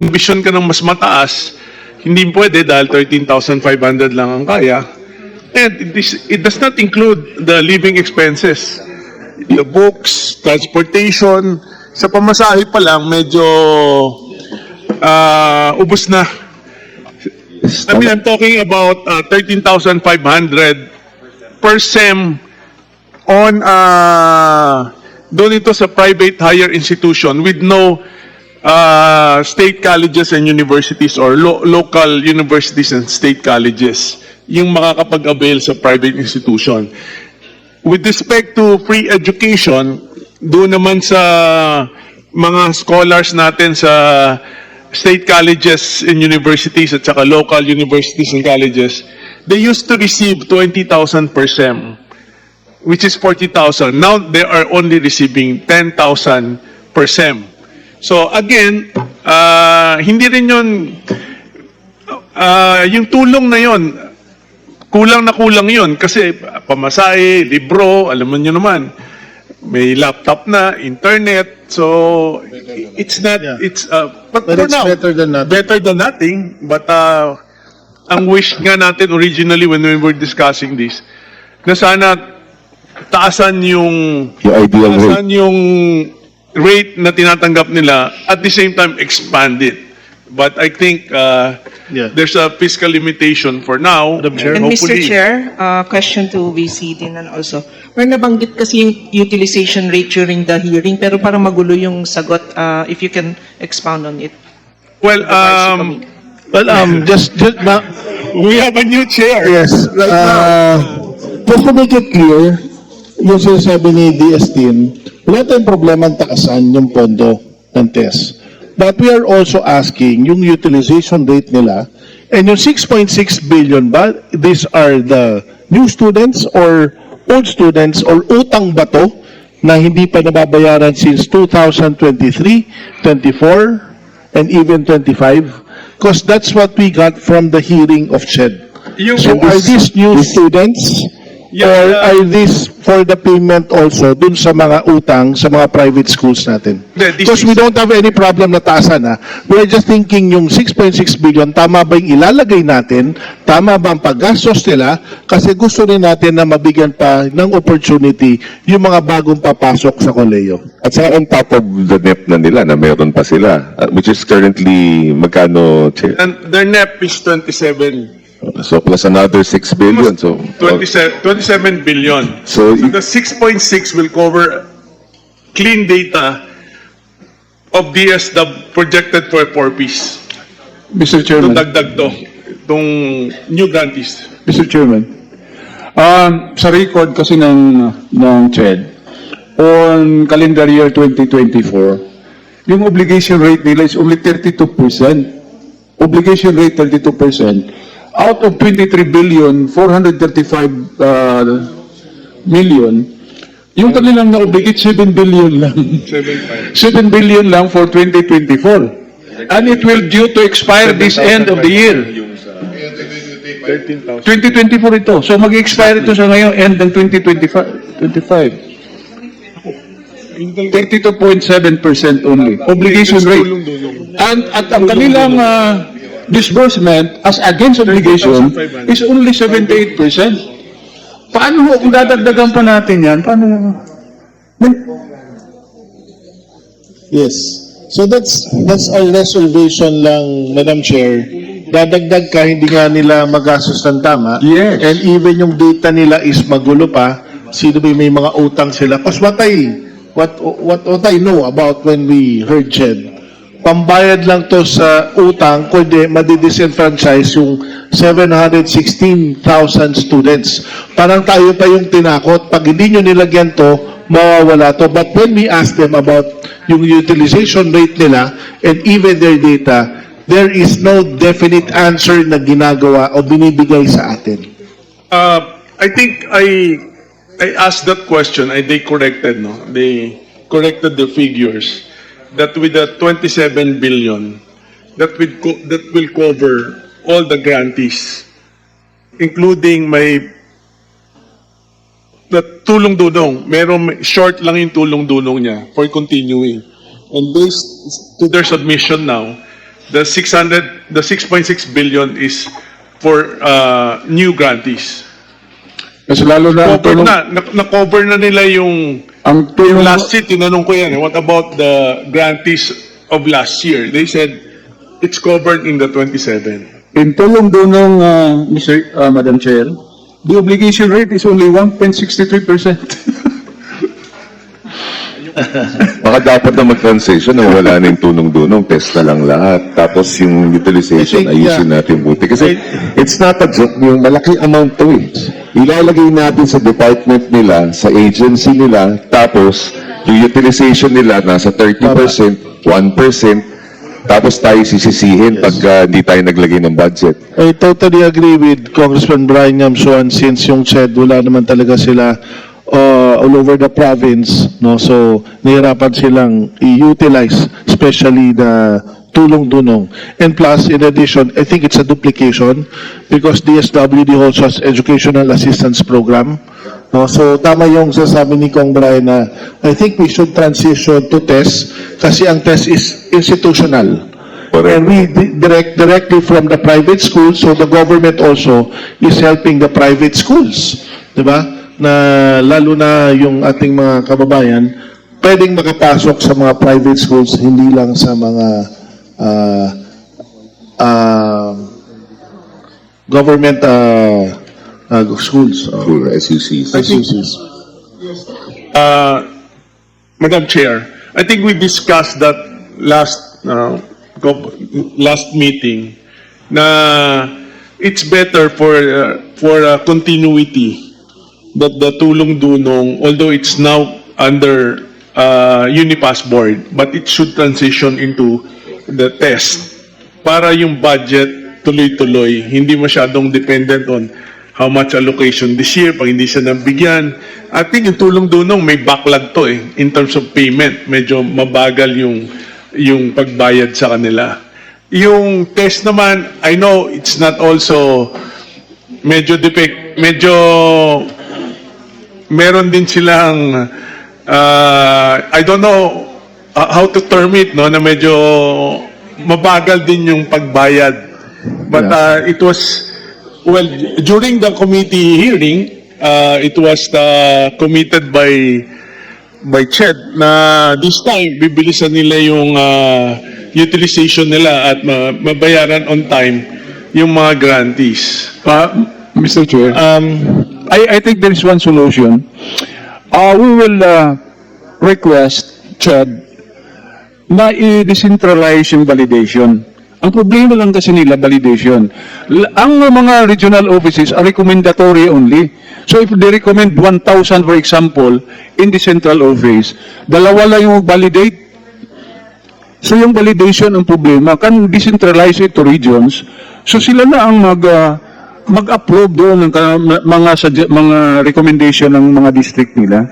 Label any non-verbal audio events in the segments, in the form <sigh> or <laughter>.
ambisyon ka ng mas mataas, hindi pwede dahil 13,500 lang ang kaya. And it, is, it does not include the living expenses. The books, transportation, sa pamasahe pa lang, medyo ah, ubos na. I mean, I'm talking about uh, 13,500 per SEM on uh, doon ito sa private higher institution with no uh, state colleges and universities or lo- local universities and state colleges yung makakapag-avail sa private institution. With respect to free education, doon naman sa mga scholars natin sa state colleges and universities at saka local universities and colleges, they used to receive 20,000 per SEM which is 40,000. Now they are only receiving 10,000 per SEM. So again, ah, hindi rin yun, ah, yung tulong na yun, kulang na kulang yun kasi pamasahe, libro, alam mo nyo naman, may laptop na, internet, so it's not, Yeah. it's, uh, but, But for it's now, better than nothing. better than nothing, but uh, ang wish nga natin originally when we were discussing this, na sana taasan yung Yung ideal rate. taasan yung rate na tinatanggap nila at the same time expand it. But I think uh, Yeah. there's a fiscal limitation for now. Madam Chair. And Mr. Chair, uh, question to VC din and also. May nabanggit kasi yung utilization rate during the hearing pero parang magulo yung sagot. Uh, if you can expound on it. Well, um, Well, um, <laughs> just, just, ma- we have a new chair. yes, uh, just to make it clear, yung sinasabi ni DS team, wala tayong problema ang taasan yung pondo ng test. But we are also asking yung utilization rate nila and yung 6.6 billion ba, these are the new students or old students or utang ba to na hindi pa nababayaran since 2023, 24, and even 25? Because that's what we got from the hearing of CHED. Yung- So are these new students? Yeah, or are these for the payment also dun sa mga utang sa mga private schools natin? This Because we is- don't have any problem na taasan ha. We're just thinking yung 6.6 billion, tama ba yung ilalagay natin? Tama ba ang paggastos nila? Kasi gusto rin natin na mabigyan pa ng opportunity yung mga bagong papasok sa koleyo. At saka on top of the NEP na nila, na meron pa sila, uh, which is currently, magkano, Chair? And their NEP is 27. So plus another 6 billion, so. 27, 27 billion. So, So the 6.6 will cover clean data of DSW projected for 4Ps. Mr. Ito Chairman, dagdag to, itong new grantees. Mr. Chairman, um, sa record kasi ng, ng CHED, on calendar year 2024, yung obligation rate nila is only 32%. Obligation rate 32%. Out of 23 billion, 435 uh, million, yung kanilang na-obligate 7 billion lang. 7 billion lang for 2024. And it will due to expire this end of the year. 2024 ito. So mag-expire ito sa ngayon, end ng 2025. 32.7% only. Obligation rate. And at ang kanilang uh, disbursement as against obligation is only 78%. Paano kung dadagdagan pa natin yan, paano? Yes. So that's that's our reservation lang, Madam Chair. Dadagdag ka, hindi nga nila magastos ng tama. Yes. And even yung data nila is magulo pa. Sino may mga utang sila? Because what I, what, what, what I know about when we heard Ched, pambayad lang to sa utang, kundi madidisenfranchise yung 716,000 students. Parang tayo pa yung tinakot. Pag hindi nyo nilagyan to, mawawala to. But when we ask them about yung utilization rate nila and even their data, there is no definite answer na ginagawa o binibigay sa atin. Uh, I think I I asked that question and they corrected, no? They corrected the figures that with the 27 billion, that will co- that will cover all the grantees, including my the tulong-dunong. Meron short lang yung tulong-dunong niya for continuing. And based to their submission now, the 600, the 6.6 billion is for uh, new grantees. Kasi lalo na Cover tulong, na, na- na-cover na nila yung, ang tulong, last year, tinanong ko yan, eh, what about the grantees of last year? They said, it's covered in the 27. in tulong doon ng, uh, Mr. uh, Madam Chair, the obligation rate is only 1.63%. <laughs> <laughs> Baka dapat na mag-transition na wala na yung tunong-dunong, test na lang lahat. Tapos yung utilization, think, ayusin yeah. natin buti. Kasi it's not a joke, yung malaking amount to eh. Ilalagay natin sa department nila, sa agency nila, tapos yung utilization nila nasa 30%, 1%, tapos tayo sisisihin pagka hindi tayo naglagay ng budget. I totally agree with Congressman Brian Yamsuan since yung said wala naman talaga sila uh, all over the province, no? So, nahirapan silang i-utilize, especially the tulong-dunong. And plus, in addition, I think it's a duplication because DSWD also has Educational Assistance Program. No, so tama yung sasabi ni Kong Brian na I think we should transition to test kasi ang test is institutional. Correct. And we di- direct directly from the private schools, so the government also is helping the private schools. Di ba? Na lalo na yung ating mga kababayan, pwedeng makapasok sa mga private schools, hindi lang sa mga ah, ah, government ah, ah, schools. For SUCs. SUCs. Uh, Madam Chair, I think we discussed that last, uh, last meeting, na it's better for, uh, for uh, continuity that the tulong dunong, although it's now under uh, Unipass board, but it should transition into the test para yung budget tuloy-tuloy, hindi masyadong dependent on how much allocation this year, pag hindi siya nabigyan. I think yung tulong dunong may backlog to eh, in terms of payment. Medyo mabagal yung, yung pagbayad sa kanila. Yung test naman, I know it's not also medyo defect, medyo meron din silang uh, I don't know uh, how to term it no na medyo mabagal din yung pagbayad but uh, it was well during the committee hearing uh, it was uh, committed by by CHED na this time bibilisan nila yung uh, utilization nila at ma- mabayaran on time yung mga grantees. Uh, Mr. Chair, um, I, I think there is one solution. Uh, we will uh, request, Chad, na i-decentralize yung validation. Ang problema lang kasi nila, validation. Ang mga regional offices are recommendatory only. So if they recommend 1,000, for example, in the central office, dalawa lang yung validate, So yung validation ang problema, kan decentralize it to regions. So sila na ang mag ah, mag-approve doon ng mga mga recommendation ng mga district nila.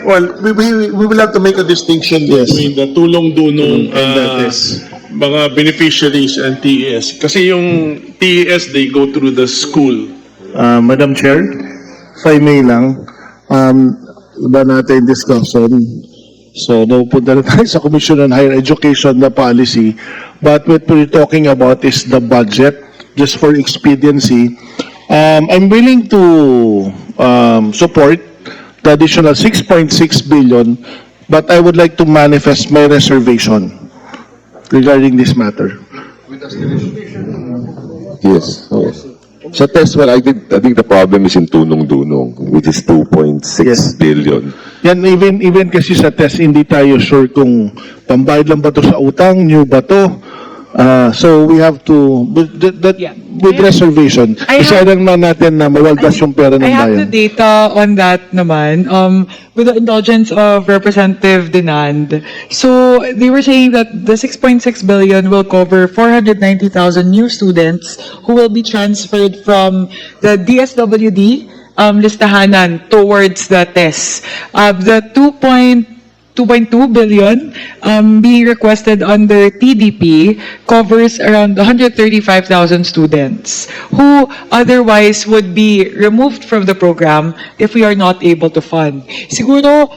Well, we, we, we will have to make a distinction Yes. between the tulong dunong And uh, that is- mga beneficiaries and TES. Kasi yung TES, they go through the school. Uh, Madam Chair, if I may lang, um, iba natin yung discussion. So, napupunta na tayo <laughs> sa Commission on Higher Education na policy. But what we're talking about is the budget, just for expediency. Um, I'm willing to um, support the additional 6.6 billion, but I would like to manifest my reservation regarding this matter. Yes. oo. Sa test, well, I think, I think the problem is in tunong-dunong, which is 2.6 Yes. billion. Yan, even, even kasi sa test, hindi tayo sure kung pambayad lang ba to sa utang, new ba to. Ah, so we have to, with, that, that- Yeah. with I reservation, I have- isalang na natin na mawaldas yung pera ng I have the bayan. data on that naman, um, with the indulgence of Representative Denand. So, they were saying that the 6.6 billion will cover 490,000 new students who will be transferred from the DSWD, um, listahanan towards the TES. Uh, the 2. 2.2 billion um, being requested under TDP covers around 135,000 students who otherwise would be removed from the program if we are not able to fund. Siguro,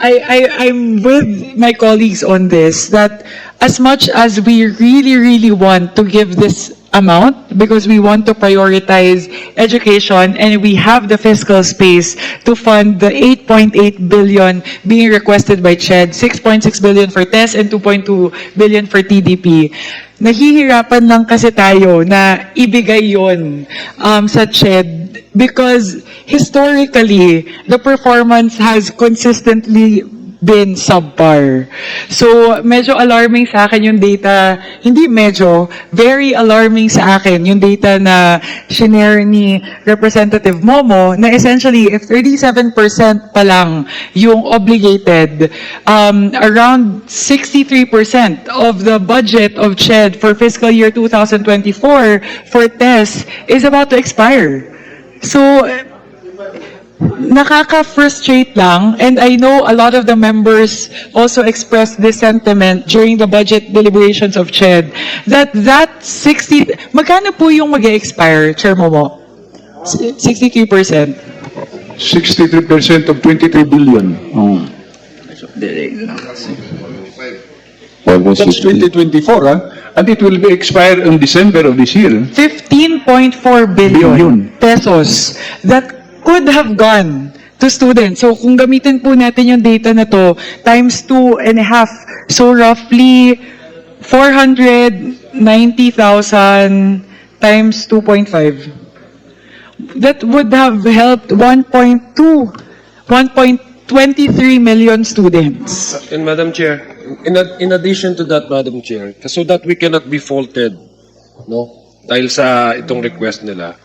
I, I, I'm with my colleagues on this that as much as we really, really want to give this amount because we want to prioritize education and we have the fiscal space to fund the 8.8 billion being requested by CHED, 6.6 billion for TES and 2.2 billion for TDP. Nahihirapan lang kasi tayo na ibigay yon um, sa CHED because historically, the performance has consistently been subpar. So, medyo alarming sa akin yung data, hindi medyo, very alarming sa akin yung data na shinare ni Representative Momo na essentially, if 37% pa lang yung obligated, um, around 63% of the budget of CHED for fiscal year 2024 for TES is about to expire. So, nakaka-frustrate lang and I know a lot of the members also expressed this sentiment during the budget deliberations of CHED that that 60 magkano po yung mag expire Chair Momo? Si- 63%. 63% of 23 billion. Oh. Almost That's 50. 2024, ah. And it will be expire in December of this year. 15.4 billion Billion. pesos that could have gone to students. So kung gamitin po natin yung data na to times two and a half, so roughly 490,000 times 2.5. That would have helped 1.2, 1.23 million students. And Madam Chair, in, in addition to that, Madam Chair, so that we cannot be faulted, no? Dahil sa itong request nila.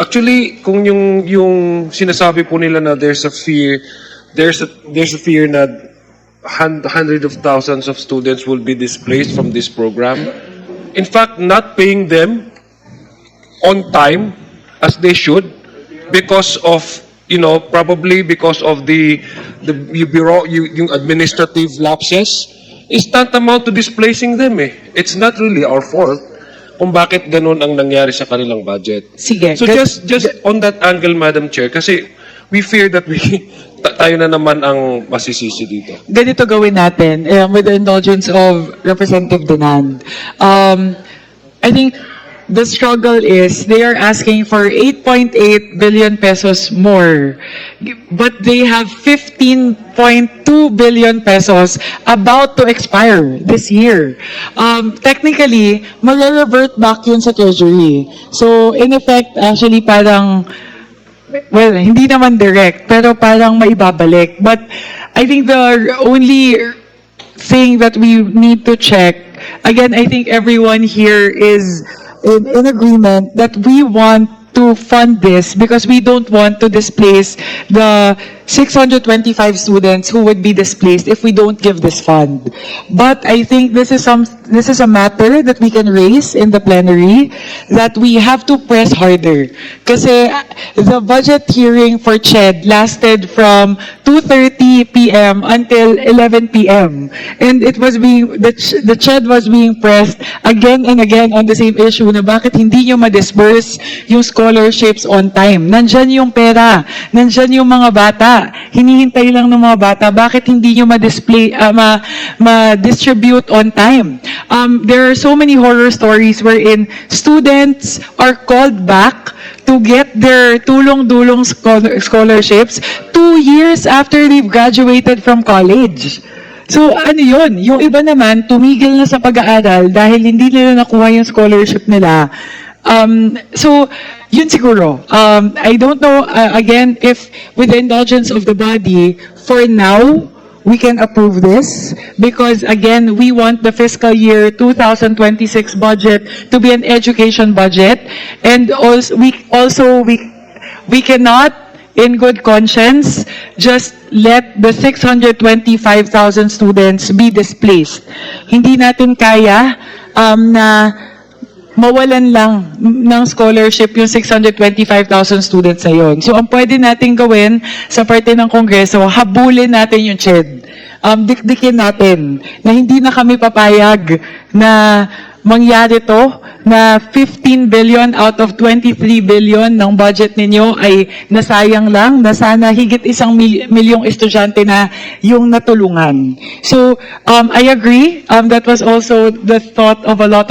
Actually, kung yung yung sinasabi po nila na there's a fear, there's a there's a fear na hun- hundred of thousands of students will be displaced from this program. In fact, not paying them on time as they should because of you know probably because of the the you bureau yung administrative lapses is tantamount to displacing them eh it's not really our fault kung bakit ganun ang nangyari sa kanilang budget Sige. so just just on that angle madam chair kasi we fear that we <laughs> ta- tayo na naman ang masisisi dito ganito gawin natin um, with the indulgence of Representative Dinan. Um, I think the struggle is they are asking for 8.8 billion pesos more, but they have 15.2 billion pesos about to expire this year. Um, technically, mag-revert back yun sa Treasury. So, in effect, actually, parang Well, hindi naman direct, pero parang maibabalik. But I think the only thing that we need to check, again, I think everyone here is in, in agreement that we want to fund this because we don't want to displace the 625 students who would be displaced if we don't give this fund. But I think this is some this is a matter that we can raise in the plenary that we have to press harder. Kasi the budget hearing for CHED lasted from 2:30 p.m. until 11 p.m. And it was being the CHED was being pressed again and again on the same issue na bakit hindi nyo ma-disperse yung scholarships on time. Nandyan yung pera, nandyan yung mga bata, hinihintay lang ng mga bata, bakit hindi nyo ma-display, ah, ma- ma-distribute on time? Um, there are so many horror stories wherein students are called back to get their tulong-dulong schol- scholarships two years after they've graduated from college. So, ano yun? Yung iba naman, tumigil na sa pag-aaral dahil hindi nila nakuha yung scholarship nila. Um, so, yun siguro. Um, I don't know, uh, again, if with the indulgence of the body, for now, we can approve this because again, we want the fiscal year 2026 budget to be an education budget and also we also we we cannot in good conscience just let the 625,000 students be displaced. Hindi natin kaya um, na mawalan lang ng scholarship yung 625,000 students na yun. So, ang pwede natin gawin sa parte ng Kongreso, habulin natin yung CHED. Um, dikdikin natin na hindi na kami papayag na mangyari to na 15 billion out of 23 billion ng budget ninyo ay nasayang lang na sana higit isang mil- milyong estudyante na yung natulungan. So, um, I agree. Um, that was also the thought of a lot of